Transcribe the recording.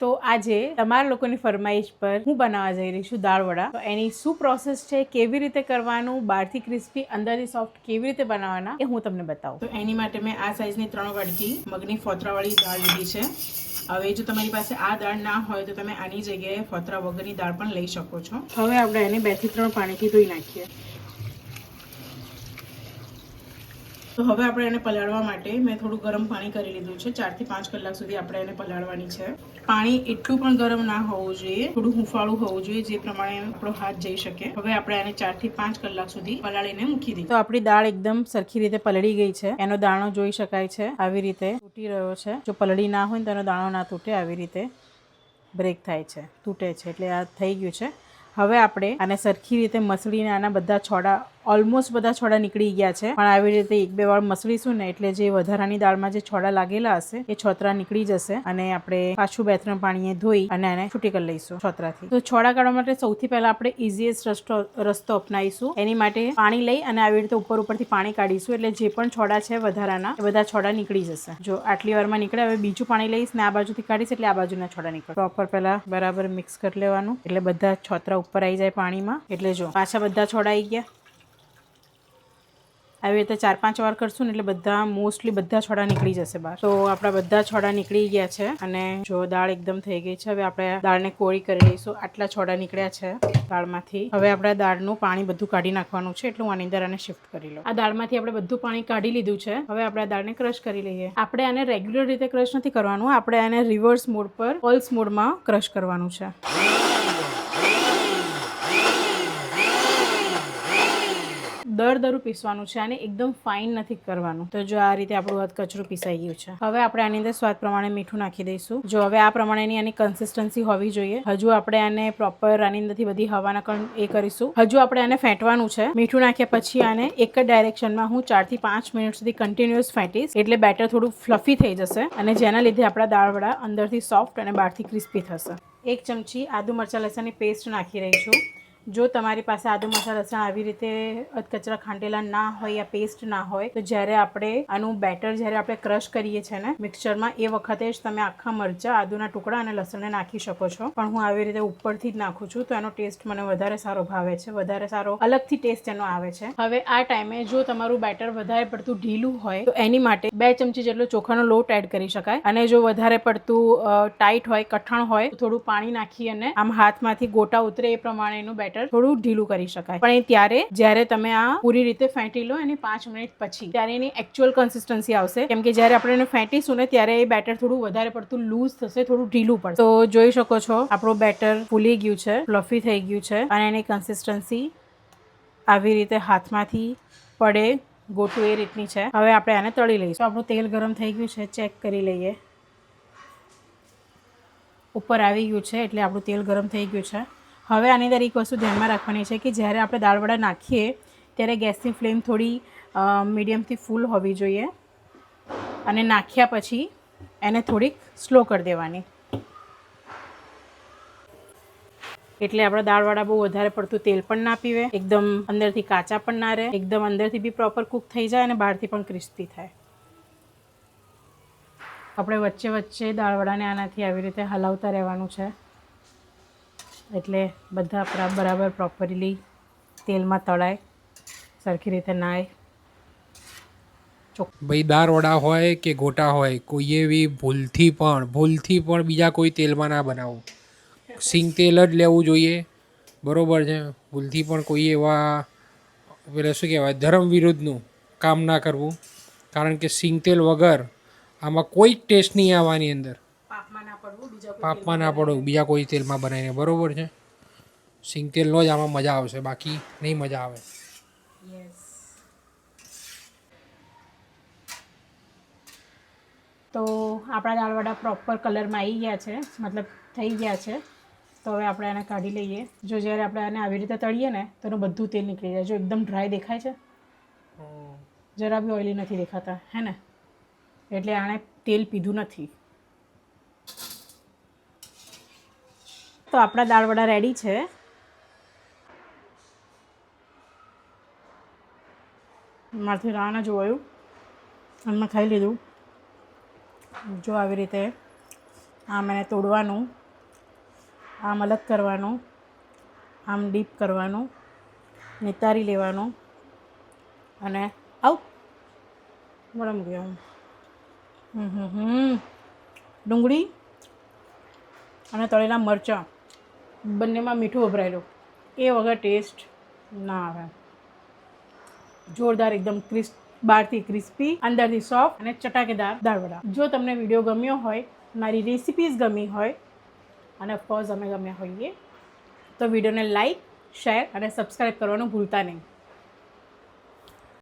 તો આજે તમારા લોકોની ફરમાઈશ પર હું બનાવવા જઈ રહી છું દાળ વડા. તો એની શું પ્રોસેસ છે, કેવી રીતે કરવાનું, બહારથી ક્રિસ્પી અંદરથી સોફ્ટ કેવી રીતે બનાવવાના એ હું તમને બતાવું. તો એની માટે મેં આ સાઈઝની ત્રણ વાડકી મગની ફોતરાવાળી દાળ લીધી છે. હવે જો તમારી પાસે આ દાળ ના હોય તો તમે આની જગ્યાએ ફોતરા વગરની દાળ પણ લઈ શકો છો. હવે આપણે એને બેથી ત્રણ પાણીથી ધોઈ નાખીએ. તો હવે આપણે એને પલાળવા માટે મેં થોડું ગરમ પાણી કરી લીધું છે. ચારથી પાંચ કલાક સુધી આપણે એને પલાળવાની છે. પાણી એટલું પણ ગરમ ના હોવું જોઈએ. થોડું હુંફાળું હોવું જોઈએ જે પ્રમાણે આપણો હાથ જઈ શકે. હવે આપણે આને ચારથી પાંચ કલાક સુધી પલાળીને મૂકી દઈએ. તો આપણી દાળ એકદમ સરખી રીતે પલળી ગઈ છે. એનો દાણો જોઈ શકાય છે. આવી રીતે તૂટી રહ્યો છે. જો પલળી ના હોય તો એનો દાણો ના તૂટે. આવી રીતે બ્રેક થાય છે. તૂટે છે. એટલે આ થઈ ગયું છે. હવે આપણે આને સરખી રીતે મસળીને આના બધા છોડા ઓલમોસ્ટ બધા છોડા નીકળી ગયા છે. પણ આવી રીતે એક બે વાર મસળીશું ને એટલે જે વધારાની દાળમાં જે છોડા લાગેલા હશે, એ છોતરા નીકળી જશે અને આપણે પાછું બે ત્રણ પાણીએ ધોઈ અને એને છૂટી કરી લઈશું છોતરાથી. તો છોડા કાઢવા માટે સૌથી પહેલા આપણે ઇઝીએસ્ટ રસ્તો રસ્તો અપનાવીશું. એની માટે પાણી લઈ અને આવી રીતે ઉપર ઉપરથી પાણી કાઢીશું એટલે જે પણ છોડા છે વધારાના, એ બધા છોડા નીકળી જશે. જો આટલી વારમાં નીકળે, હવે બીજું પાણી લઈશ ને આ બાજુથી કાઢીશ એટલે આ બાજુના છોડા નીકળે પ્રોપર પહેલા બરાબર મિક્સ કરી લેવાનું. એટલે બધા છોતરા ઉપર આવી જાય પાણીમાં. એટલે જો પાછા બધા છોડા આવી ગયા. આવી રીતે ચાર પાંચ વાર કરશું ને એટલે બધા મોસ્ટલી બધા છોડા નીકળી જશે બહાર. તો આપણા બધા છોડા નીકળી ગયા છે અને જો દાળ એકદમ થઈ ગઈ છે, હવે આપણે દાળને કોળી કરી લઈશું. આટલા છોડા નીકળ્યા છે દાળમાંથી. હવે આપણે દાળનું પાણી બધું કાઢી નાખવાનું છે, એટલે હું આની અંદર આને શિફ્ટ કરી લઉં. આ દાળમાંથી આપણે બધું પાણી કાઢી લીધું છે. હવે આપણે આ દાળને ક્રશ કરી લઈએ. આપણે આને રેગ્યુલર રીતે ક્રશ નથી કરવાનું, આપણે આને રિવર્સ મોડ પર પલ્સ મોડમાં ક્રશ કરવાનું છે. દર દરું પીસવાનું છે અને એકદમ ફાઇન નથી કરવાનું. તો જો આ રીતે આપણું અધ કચરું પીસાઈ ગયું છે. હવે આપણે આની અંદર સ્વાદ પ્રમાણે મીઠું નાખી દઈશું. જો હવે આ પ્રમાણેની આની કન્સિસ્ટન્સી હોવી જોઈએ. હજુ આપણે આને પ્રોપર આની અંદરથી બધી હવાના એ કરીશું. હજુ આપણે આને ફેંટવાનું છે. મીઠું નાખ્યા પછી આને એક જ ડાયરેક્શનમાં હું ચારથી પાંચ મિનિટ સુધી કન્ટિન્યુઅસ ફેંટીશ. એટલે બેટર થોડું ફ્લફી થઈ જશે અને જેના લીધે આપણા દાળવડા અંદરથી સોફ્ટ અને બહારથી ક્રિસ્પી થશે. એક ચમચી આદુ મરચાં લસણની પેસ્ટ નાખી રહી છું. જો તમારી પાસે આદુ મસાલા લસણ આવી રીતે અધકચરા ખાંડેલા ના હોય યા પેસ્ટ ના હોય, તો જ્યારે આપણે આનું બેટર જ્યારે આપણે ક્રશ કરીએ છીએ ને મિક્સરમાં એ વખતે જ તમે આખા મરચાં, આદુના ટુકડા અને લસણને નાખી શકો છો. પણ હું આવી રીતે ઉપરથી જ નાખું છું, તો એનો ટેસ્ટ મને વધારે સારો ભાવે છે. વધારે સારો, અલગથી ટેસ્ટ એનો આવે છે. હવે આ ટાઈમે જો તમારું બેટર વધારે પડતું ઢીલું હોય, તો એની માટે બે ચમચી જેટલો ચોખાનો લોટ એડ કરી શકાય. અને જો વધારે પડતું ટાઈટ હોય, કઠણ હોય થોડું પાણી નાખી અને આમ હાથમાંથી ગોટા ઉતરે એ પ્રમાણેનું બેટર બેટર થોડું ઢીલું કરી શકાય. પણ એ ત્યારે જ્યારે તમે આ પૂરી રીતે ફેંટી લો એની પાંચ મિનિટ પછી, ત્યારે એની એકચ્યુઅલ કન્સિસ્ટન્સી આવશે. કેમ કે જ્યારે આપણે એને ફેંટીશું ને ત્યારે એ બેટર થોડું વધારે પડતું લૂઝ થશે, થોડું ઢીલું પડશે. તો જોઈ શકો છો, આપણું બેટર ફૂલી ગયું છે ફ્લફી થઈ ગયું છે અને એની કન્સિસ્ટન્સી આવી રીતે હાથમાંથી પડે ગોટું એ રીતની છે. હવે આપણે આને તળી લઈશું. આપણું તેલ ગરમ થઈ ગયું છે ચેક કરી લઈએ. ઉપર આવી ગયું છે, એટલે આપણું તેલ ગરમ થઈ ગયું છે. હવે આની અંદર એક વસ્તુ ધ્યાનમાં રાખવાની છે કે જ્યારે આપણે દાળવડા નાખીએ, ત્યારે ગેસની ફ્લેમ થોડી મીડિયમથી ફૂલ હોવી જોઈએ. અને નાખ્યા પછી એને થોડીક સ્લો કરી દેવાની. એટલે આપણા દાળવાળા બહુ વધારે પડતું તેલ પણ ના પીવે, એકદમ અંદરથી કાચા પણ ના રહે, એકદમ અંદરથી બી પ્રોપર કૂક થઈ જાય અને બહારથી પણ ક્રિસ્પી થાય. આપણે વચ્ચે વચ્ચે દાળવડાને આનાથી આવી રીતે હલાવતા રહેવાનું છે. એટલે બધા બરાબર પ્રોપરલી તેલમાં તળાય, સરખી રીતે નાય. ભાઈ દાળ વડા હોય કે ગોટા હોય કોઈ એવી ભૂલથી પણ ભૂલથી પણ બીજા કોઈ તેલમાં ના બનાવવું સિંગ તેલ જ લેવું જોઈએ. બરોબર છે. ભૂલથી પણ કોઈ એવા, પેલા શું કહેવાય, ધર્મ વિરુદ્ધનું કામ ના કરવું. કારણ કે સિંગ તેલ વગર આમાં કોઈ ટેસ્ટ નહીં આવવાની અંદર પાકમાં ના પડવું બીજા પાપમાં ના પડો બીજા કોઈ તેલમાં બનાવીને. બરોબર છે? સિંગ તેલનો જ આમાં મજા આવશે બાકી નહીં મજા આવે. તો આપણા દાળવાડા પ્રોપર કલરમાં આવી ગયા છે મતલબ થઈ ગયા છે. તો હવે આપણે આને કાઢી લઈએ. જો જ્યારે આપણે આને આવી રીતે તળીએ ને તો એનું બધું તેલ નીકળી જાય. જો એકદમ ડ્રાય દેખાય છે. જરા બી ઓઇલી નથી દેખાતા હે ને? એટલે આણે તેલ પીધું નથી. તો આપણા દાળવડા રેડી છે. મારથી રાહ ના જોવાયું અને ખાઈ લીધું. જો આવી રીતે આમ એને તોડવાનું, આમ અલગ કરવાનું, આમ ડીપ કરવાનું, નિતારી લેવાનું અને આવ મળમ હમ હમ હમ. ડુંગળી અને તળેલા મરચાં. બંનેમાં મીઠું વપરાયેલું એ વગર ટેસ્ટ ના આવે. જોરદાર એકદમ ક્રિસ્પ બહારથી ક્રિસ્પી અંદરથી સોફ્ટ અને ચટાકેદાર દાળવડા જો તમને વીડિયો ગમ્યો હોય, મારી રેસિપીઝ ગમી હોય અને ઓફકોર્સ અમે ગમ્યા હોઈએ, તો વિડીયોને લાઈક શેર અને સબસ્ક્રાઈબ કરવાનું ભૂલતા નહીં.